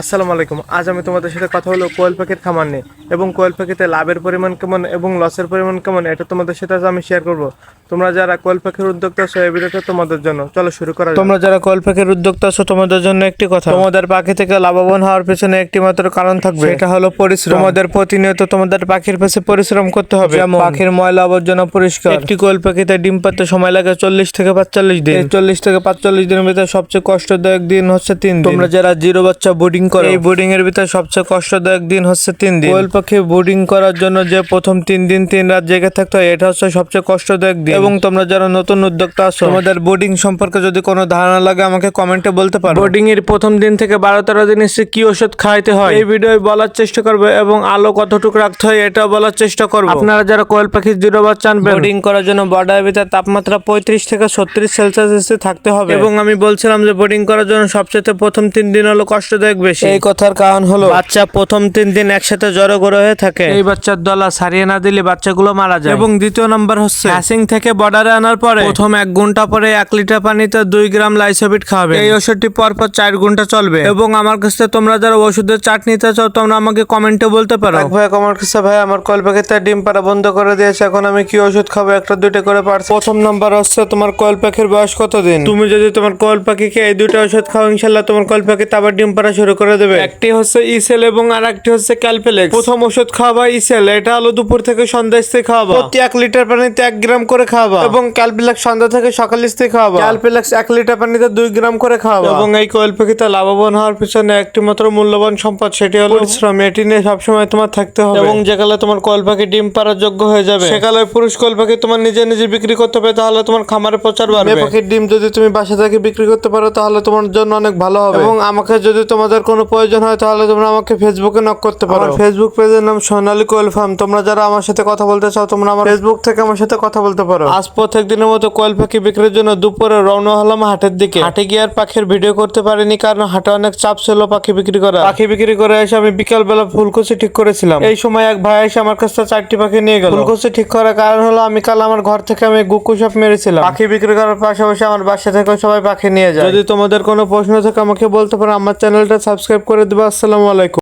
আসসালামু আলাইকুম। আজ আমি তোমাদের সাথে কথা হলো কোয়েল পাখির খামার নিয়ে। এবং কোয়েল পাখিতে লাভের পরিমাণ কেমন এবং লসের পরিমাণ কেমন এটা তোমাদের সাথে আজ আমি শেয়ার করব। তোমরা যারা কোয়েল পাখির উদ্যোক্তা আছো এই ভিডিওটা তোমাদের জন্য। চলো শুরু করা তোমরা যারা কোয়েল পাখির উদ্যোক্তা আছো তোমাদের জন্য একটি কথা। তোমাদের পাখি থেকে লাভবান হওয়ার পেছনে একটি মাত্র কারণ থাকবে। এটা হলো পরিশ্রম। তোমাদের প্রতিনিয়ত তোমাদের পাখির পাশে পরিশ্রম করতে হবে। যেমন পাখির ময়লা আবর্জনা পরিষ্কার। একটি কোয়েল পাখিতে ডিম পাতে সময় লাগে চল্লিশ থেকে পাঁচচল্লিশ দিন। চল্লিশ থেকে পাঁচচল্লিশ দিনের ভিতরে সবচেয়ে কষ্টদায়ক দিন হচ্ছে তিন তোমরা যারা জিরো বাচ্চা বোর্ডিং করো এই বোর্ডিং এর ভিতরে সবচেয়ে কষ্টদায়ক দিন হচ্ছে তিন দিন। কোয়েল পাখি বোর্ডিং করার জন্য যে প্রথম তিন দিন তিন রাত জেগে থাকতে হয় এটা হচ্ছে সবচেয়ে কষ্টদায়ক দিন। এবং তোমরা যারা নতুন উদ্যোক্তা আছো তোমাদের বোর্ডিং সম্পর্কে যদি কোনো ধারণা লাগে আমাকে কমেন্টে বলতে পারো। বোর্ডিং এর প্রথম দিন থেকে বারো তেরো দিন এসে কি ওষুধ খাইতে হয়? এই ভিডিও বলার চেষ্টা করবে এবং আলো কতটুকু রাখতে হয় এটা বলার চেষ্টা করব। আপনারা যারা কোয়েল পাখির জিরো বাচ্চা চানবেন বোর্ডিং করার জন্য বর্ডারের ভিতরে তাপমাত্রা পঁয়ত্রিশ থেকে ছত্রিশ সেলসিয়াস থাকতে হবে। এবং আমি বলছিলাম যে বোর্ডিং করার জন্য সবচেয়ে প্রথম তিন দিন হলো কষ্টদায়ক বেশি। এই কথার কারণ হলো বাচ্চা প্রথম তিন দিন একসাথে জড়ো গড়ো হয়ে থাকে। এই বাচ্চার দলা সারিয়ে না দিলে বাচ্চাগুলো মারা যায়। এবং দ্বিতীয় নম্বর হচ্ছে হ্যাসিং থেকে বর্ডারে আনার পরে প্রথম এক ঘণ্টা পরে এক লিটার পানিতে দুই গ্রাম লাইসোবিট খাবে এই ওষুধটি পরপর চার ঘণ্টা চলবে। এবং আমার কাছে তোমরা যারা ওষুধের চাট নিতে চাও তোমরা আমাকে কমেন্টে বলতে পারো। ভাই আমার কাছে ভাই আমার কল প্যাকেটটা ডিম পাড়া বন্ধ করে দিয়েছে এখন আমি কি ওষুধ খাব? একটা দুইটা করে পারছি প্রথম নাম্বার হচ্ছে তোমার কয়েল পাখির বয়স কতদিন? তুমি যদি তোমার কয়েল পাখিকে এই দুইটা ওষুধ খাও ইনশাল্লাহ তোমার কল পাখি আবার ডিম পাড়া শুরু করে দেবে। একটি হচ্ছে ইসেল এবং আর একটি হচ্ছে ক্যালপেলেক্স প্রথম ওষুধ খাওয়াবা ইসেল এটা হলো দুপুর থেকে সন্ধ্যা স্থায়ী খাওয়াবা। প্রতি এক লিটার পানিতে এক গ্রাম করে খাওয়াবা। এবং ক্যালপেলেক্স সন্ধ্যা থেকে সকাল স্থায়ী খাওয়াবা। ক্যালপেলেক্স এক লিটার পানিতে দুই গ্রাম করে খাওয়াবা। এবং এই কোয়েল পাখিতে লাভবান হওয়ার পিছনে একটি মাত্র মূল্যবান সম্পদ সেটি হলো পরিশ্রম। এটি নিয়ে সবসময় তোমার থাকতে হবে। এবং যেকালে তোমার কোয়েল পাখি ডিম পাড়ার যোগ্য হয়ে যাবে। সেকালে পুরুষ কোয়েল পাখি তোমার নিজে নিজে বিক্রি করতে পারে তাহলে তোমার খামারে প্রচার বাড়বে। পাখির ডিম যদি তুমি বাসা থেকে বিক্রি করতে পারো তাহলে তোমার জন্য অনেক ভালো হবে। এবং আমাকে যদি তোমাদের কোনো প্রয়োজন হয় তাহলে তোমরা আমাকে ফেসবুকে নক করতে পারো। ফেসবুক পেজের নাম সোনালী কোয়েল ফার্ম তোমরা যারা আমার সাথে কথা বলতে চাও তোমরা আমার ফেসবুক থেকে আমার সাথে কথা বলতে পারো। আজ প্রত্যেক দিনের মতো কোয়েল পাখি বিক্রির জন্য দুপুরে রওনা হলাম হাটের দিকে। হাটে গিয়ে আর পাখির ভিডিও করতে পারিনি কারণ হাটে অনেক চাপ ছিল পাখি বিক্রি করা পাখি বিক্রি করে এসে আমি বিকাল বেলা ফুলকচি ঠিক করেছিলাম। এই সময় এক ভাই এসে আমার কাছে চারটি পাখি নিয়ে গেল। ফুলকচি ঠিক করার কারণ হলো আমি কাল আমার ঘর থেকে আমি গুকু সব মেরেছিলাম। পাখি বিক্রি করার পাশাপাশি আমার বাসা থেকে সবাই পাখি নিয়ে যায়। যদি তোমাদের কোনো প্রশ্ন থাকে আমাকে বলতে পারো। আমার চ্যানেলটা সাবস্ক্রাইব করে দিবে। আসসালামু আলাইকুম।